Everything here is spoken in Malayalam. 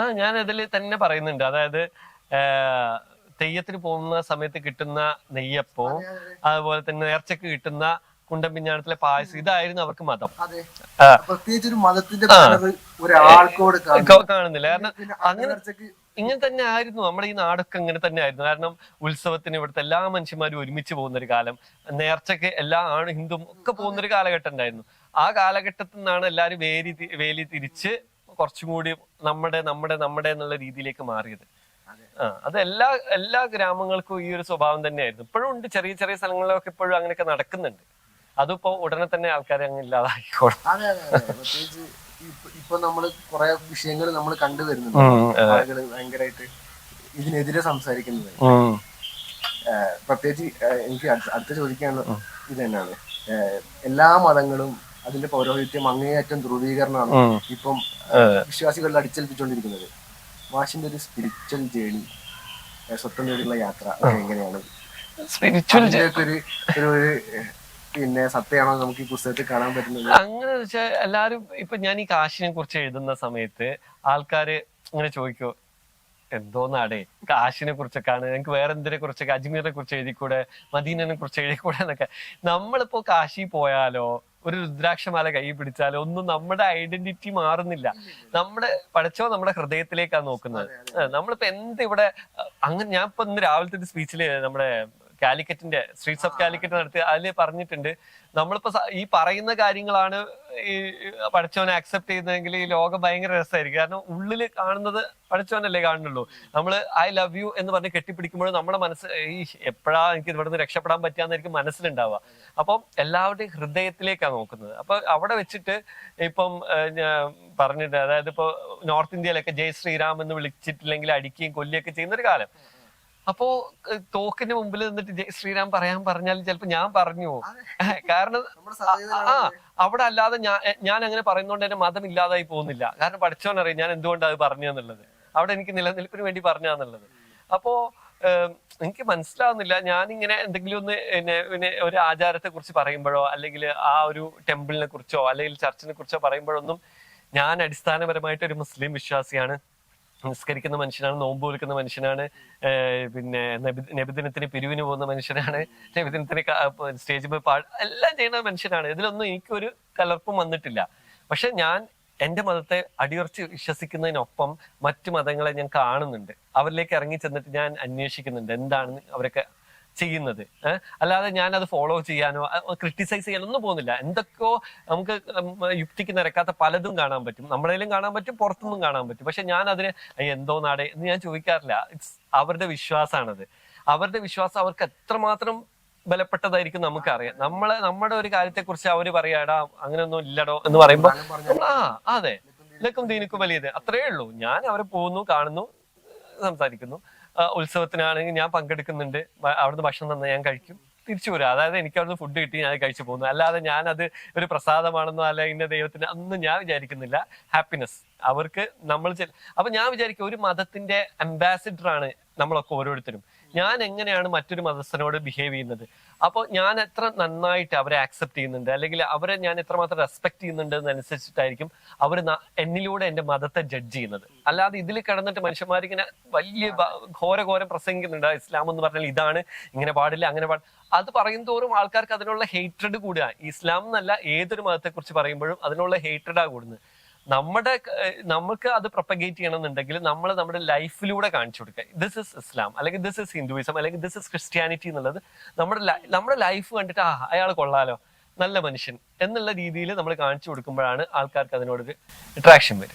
ആ ഞാൻ അതിൽ തന്നെ പറയുന്നുണ്ട്. അതായത് തെയ്യത്തിന് പോകുന്ന സമയത്ത് കിട്ടുന്ന നെയ്യപ്പോ അതുപോലെ തന്നെ നേർച്ചക്ക് കിട്ടുന്ന കുണ്ടമ്പിഞ്ഞാണത്തിലെ പായസം ഇതായിരുന്നു അവർക്ക് മതം. പ്രത്യേകിച്ച് ഒരു മതത്തിന്റെ ഒരാൾക്കോട് കാണുന്നില്ല. കാരണം അങ്ങനെ ഇങ്ങനെ തന്നെ ആയിരുന്നു. നമ്മുടെ ഈ നാടൊക്കെ ഇങ്ങനെ തന്നെ ആയിരുന്നു. കാരണം ഉത്സവത്തിന് ഇവിടുത്തെ എല്ലാ മനുഷ്യന്മാരും ഒരുമിച്ച് പോകുന്ന ഒരു കാലം. നേർച്ചക്ക് എല്ലാ ആണ് ഹിന്ദുവും ഒക്കെ പോകുന്ന ഒരു കാലഘട്ടം ഉണ്ടായിരുന്നു. ആ കാലഘട്ടത്തിൽ നിന്നാണ് എല്ലാവരും വേലി വേലി തിരിച്ച് കുറച്ചും കൂടി നമ്മുടെ നമ്മുടെ നമ്മുടെ എന്നുള്ള രീതിയിലേക്ക് മാറിയത്. അതെ. ആ അത് എല്ലാ എല്ലാ ഗ്രാമങ്ങൾക്കും ഈ ഒരു സ്വഭാവം തന്നെയായിരുന്നു. ഇപ്പോഴും ഉണ്ട്. ചെറിയ ചെറിയ സ്ഥലങ്ങളിലൊക്കെ ഇപ്പോഴും അങ്ങനെയൊക്കെ നടക്കുന്നുണ്ട്. അതിപ്പോ ഉടനെ തന്നെ ആൾക്കാരെ അങ്ങ് ഇല്ലാതാക്കിക്കോളും. ഇപ്പൊ- നമ്മൾ കുറെ വിഷയങ്ങൾ നമ്മൾ കണ്ടുവരുന്നുണ്ട്. ആളുകൾ ഭയങ്കരമായിട്ട് ഇതിനെതിരെ സംസാരിക്കുന്നത്. പ്രത്യേകിച്ച് എനിക്ക് അടുത്ത അടുത്ത ചോദിക്കാനുള്ള ഇത് തന്നെയാണ്. എല്ലാ മതങ്ങളും അതിന്റെ പൗരോഹിത്യം അങ്ങേയറ്റം ധ്രുവീകരണമാണ്. ഇപ്പം വിശ്വാസികളിൽ അടിച്ചേൽപ്പിച്ചുകൊണ്ടിരിക്കുന്നത്. മാഷിന്റെ ഒരു സ്പിരിച്വൽ ജേണി സ്വത്തം നേടിയുള്ള യാത്ര എങ്ങനെയാണ്? സ്പിരിച്വൽ ഒരു ഒരു പിന്നെ സത്യമാണോ നമുക്ക് ഈ പുസ്തകത്തിൽ കാണാൻ പറ്റുന്നത്? അങ്ങനെ വെച്ചാൽ എല്ലാരും ഇപ്പൊ ഞാൻ ഈ കാശിനെ കുറിച്ച് എഴുതുന്ന സമയത്ത് ആൾക്കാര് ഇങ്ങനെ ചോദിക്കോ എന്തോ നാടേ കാശിനെ കുറിച്ചൊക്കെയാണ് എനിക്ക് വേറെ എന്തിനെ കുറിച്ചൊക്കെ അജ്മീറിനെ കുറിച്ച് എഴുതിക്കൂടെ മദീനനെ കുറിച്ച് എഴുതിക്കൂടെ എന്നൊക്കെ. നമ്മളിപ്പോ കാശി പോയാലോ ഒരു രുദ്രാക്ഷമാല കൈ പിടിച്ചാൽ ഒന്നും നമ്മുടെ ഐഡന്റിറ്റി മാറുന്നില്ല. നമ്മുടെ പഠിച്ചോ നമ്മുടെ ഹൃദയത്തിലേക്കാണ് നോക്കുന്നത്. നമ്മളിപ്പോ എന്ത് ഇവിടെ അങ്ങനെ ഞാൻ ഇപ്പൊ ഇന്ന് രാവിലത്തെ ഒരു സ്പീച്ചിൽ നമ്മുടെ കാലിക്കറ്റിന്റെ സ്ട്രീറ്റ്സ് ഓഫ് കാലിക്കറ്റ് നടത്തി അതിൽ പറഞ്ഞിട്ടുണ്ട്. നമ്മളിപ്പോ ഈ പറയുന്ന കാര്യങ്ങളാണ് ഈ പഠിച്ചവനെ അക്സെപ്റ്റ് ചെയ്യുന്നതെങ്കിൽ ഈ ലോകം ഭയങ്കര രസമായിരിക്കും. കാരണം ഉള്ളിൽ കാണുന്നത് പഠിച്ചവനല്ലേ കാണുന്നുള്ളൂ. നമ്മൾ ഐ ലവ് യു എന്ന് പറഞ്ഞ് കെട്ടിപ്പിടിക്കുമ്പോൾ നമ്മുടെ മനസ്സ് ഈ എപ്പോഴാ എനിക്ക് ഇവിടെ നിന്ന് രക്ഷപ്പെടാൻ പറ്റാന്നായിരിക്കും മനസ്സിലുണ്ടാവുക. അപ്പം എല്ലാവരുടെയും ഹൃദയത്തിലേക്കാണ് നോക്കുന്നത്. അപ്പൊ അവിടെ വെച്ചിട്ട് ഇപ്പം പറഞ്ഞിട്ട് അതായത് ഇപ്പൊ നോർത്ത് ഇന്ത്യയിലൊക്കെ ജയ് ശ്രീറാം എന്ന് വിളിച്ചിട്ടില്ലെങ്കിൽ അടിക്കുകയും കൊല്ലുകയൊക്കെ ചെയ്യുന്ന ഒരു കാലം. അപ്പോ തോക്കിന്റെ മുമ്പിൽ നിന്നിട്ട് ശ്രീരാം പറയാൻ പറഞ്ഞാൽ ചിലപ്പോ ഞാൻ പറഞ്ഞു. കാരണം ആ, അവിടെ അല്ലാതെ ഞാൻ ഞാൻ അങ്ങനെ പറയുന്നോണ്ട് എന്റെ മതം ഇല്ലാതായി പോകുന്നില്ല. കാരണം പഠിച്ചോനറിയാം ഞാൻ എന്തുകൊണ്ടാണ് അത് പറഞ്ഞു എന്നുള്ളത്. അവിടെ എനിക്ക് നിലനിൽപ്പിന് വേണ്ടി പറഞ്ഞാന്നുള്ളത് അപ്പോ എനിക്ക് മനസ്സിലാവുന്നില്ല. ഞാനിങ്ങനെ എന്തെങ്കിലും ഒന്ന് പിന്നെ പിന്നെ ഒരു ആചാരത്തെ കുറിച്ച് പറയുമ്പോഴോ അല്ലെങ്കിൽ ആ ഒരു ടെമ്പിളിനെ കുറിച്ചോ അല്ലെങ്കിൽ ചർച്ചിനെ കുറിച്ചോ പറയുമ്പോഴൊന്നും ഞാൻ അടിസ്ഥാനപരമായിട്ട് ഒരു മുസ്ലിം വിശ്വാസിയാണ്. നിസ്കരിക്കുന്ന മനുഷ്യനാണ് നോമ്പ് വിൽക്കുന്ന മനുഷ്യനാണ് പിന്നെ നബി- നബിദിനത്തിന് പിരിവിന് പോകുന്ന മനുഷ്യനാണ് നബിദിനത്തിന് സ്റ്റേജിൽ പോയി പാ എല്ലാം ചെയ്യുന്ന മനുഷ്യനാണ്. ഇതിലൊന്നും എനിക്കൊരു കലർപ്പും വന്നിട്ടില്ല. പക്ഷെ ഞാൻ എന്റെ മതത്തെ അടിയുറച്ച് വിശ്വസിക്കുന്നതിനൊപ്പം മറ്റു മതങ്ങളെ ഞാൻ കാണുന്നുണ്ട്. അവരിലേക്ക് ഇറങ്ങി ചെന്നിട്ട് ഞാൻ അന്വേഷിക്കുന്നുണ്ട്. എന്താണ് അവരൊക്കെ ചെയ്യുന്നത്. അല്ലാതെ ഞാൻ അത് ഫോളോ ചെയ്യാനോ ക്രിട്ടിസൈസ് ചെയ്യാനോ ഒന്നും പോകുന്നില്ല. എന്തൊക്കെയോ നമുക്ക് യുക്തിക്ക് നിരക്കാത്ത പലതും കാണാൻ പറ്റും. നമ്മളേലും കാണാൻ പറ്റും പുറത്തുനിന്നും കാണാൻ പറ്റും. പക്ഷെ ഞാൻ അതിന് "അയ്യ, എന്തോ നാടേ എന്ന് ഞാൻ ചോദിക്കാറില്ല. ഇറ്റ്സ് അവരുടെ വിശ്വാസമാണത് അവരുടെ വിശ്വാസം അവർക്ക് എത്രമാത്രം ബലപ്പെട്ടതായിരിക്കും നമുക്കറിയാം. നമ്മളെ നമ്മുടെ ഒരു കാര്യത്തെ കുറിച്ച് അവർ പറയാടാ അങ്ങനെയൊന്നും ഇല്ലടോ എന്ന് പറയുമ്പോ ആ അതെ. ലക്കും ദീനിക്കും വലിയത്. അത്രേ ഉള്ളൂ ഞാൻ അവരെ പോകുന്നു കാണുന്നു സംസാരിക്കുന്നു. ഉത്സവത്തിനാണെങ്കിൽ ഞാൻ പങ്കെടുക്കുന്നുണ്ട്. അവിടുന്ന് ഭക്ഷണം തന്നെ ഞാൻ കഴിക്കും. തിരിച്ചു വരും. അതായത് എനിക്ക് അവിടുന്ന് ഫുഡ് കിട്ടി ഞാൻ കഴിച്ചു പോകുന്നു. അല്ലാതെ ഞാൻ അത് ഒരു പ്രസാദമാണെന്നോ അല്ല ഇന്ന ദൈവത്തിന് അന്നും ഞാൻ വിചാരിക്കുന്നില്ല. ഹാപ്പിനെസ് അവർക്ക് നമ്മൾ അപ്പൊ ഞാൻ വിചാരിക്കും ഒരു മതത്തിന്റെ അംബാസിഡർ ആണ് നമ്മളൊക്കെ ഓരോരുത്തരും. ഞാൻ എങ്ങനെയാണ് മറ്റൊരു മതസ്ഥനോട് ബിഹേവ് ചെയ്യുന്നത്? അപ്പോൾ ഞാൻ എത്ര നന്നായിട്ട് അവരെ ആക്സെപ്റ്റ് ചെയ്യുന്നുണ്ട്? അല്ലെങ്കിൽ അവരെ ഞാൻ എത്രമാത്രം റെസ്പെക്ട് ചെയ്യുന്നുണ്ട് എന്നനുസരിച്ചിട്ടായിരിക്കും അവർ എന്നിലൂടെ എന്റെ മതത്തെ ജഡ്ജ് ചെയ്യുന്നത്. അല്ലാതെ ഇതിൽ കിടന്നിട്ട് മനുഷ്യന്മാരിങ്ങനെ വലിയ ഘോര ഘോരം പ്രസംഗിക്കുന്നുണ്ട്. ഇസ്ലാം എന്ന് പറഞ്ഞാൽ ഇതാണ് ഇങ്ങനെ പാടില്ല അങ്ങനെ പാടില്ല. അത് പറയും തോറും ആൾക്കാർക്ക് അതിനുള്ള ഹേറ്റഡ് കൂടുക ഇസ്ലാം എന്നല്ല ഏതൊരു മതത്തെ കുറിച്ച് പറയുമ്പോഴും അതിനുള്ള ഹേറ്റഡാ കൂടുന്നത്. നമ്മുടെ നമുക്ക് അത് പ്രൊപ്പഗേറ്റ് ചെയ്യണമെന്നുണ്ടെങ്കിൽ നമ്മൾ നമ്മുടെ ലൈഫിലൂടെ കാണിച്ചു കൊടുക്കുക. ദിസ് ഇസ് ഇസ്ലാം അല്ലെങ്കിൽ ദിസ് ഇസ് ഹിന്ദുയിസം അല്ലെങ്കിൽ ദിസ് ഇസ് ക്രിസ്ത്യാനിറ്റി എന്നുള്ളത് നമ്മുടെ നമ്മുടെ ലൈഫ് കണ്ടിട്ട് ആ അയാൾ കൊള്ളാലോ. നല്ല മനുഷ്യൻ. എന്നുള്ള രീതിയിൽ നമ്മൾ കാണിച്ചു കൊടുക്കുമ്പോഴാണ് ആൾക്കാർക്ക് അതിനോടൊരു അട്രാക്ഷൻ വരിക.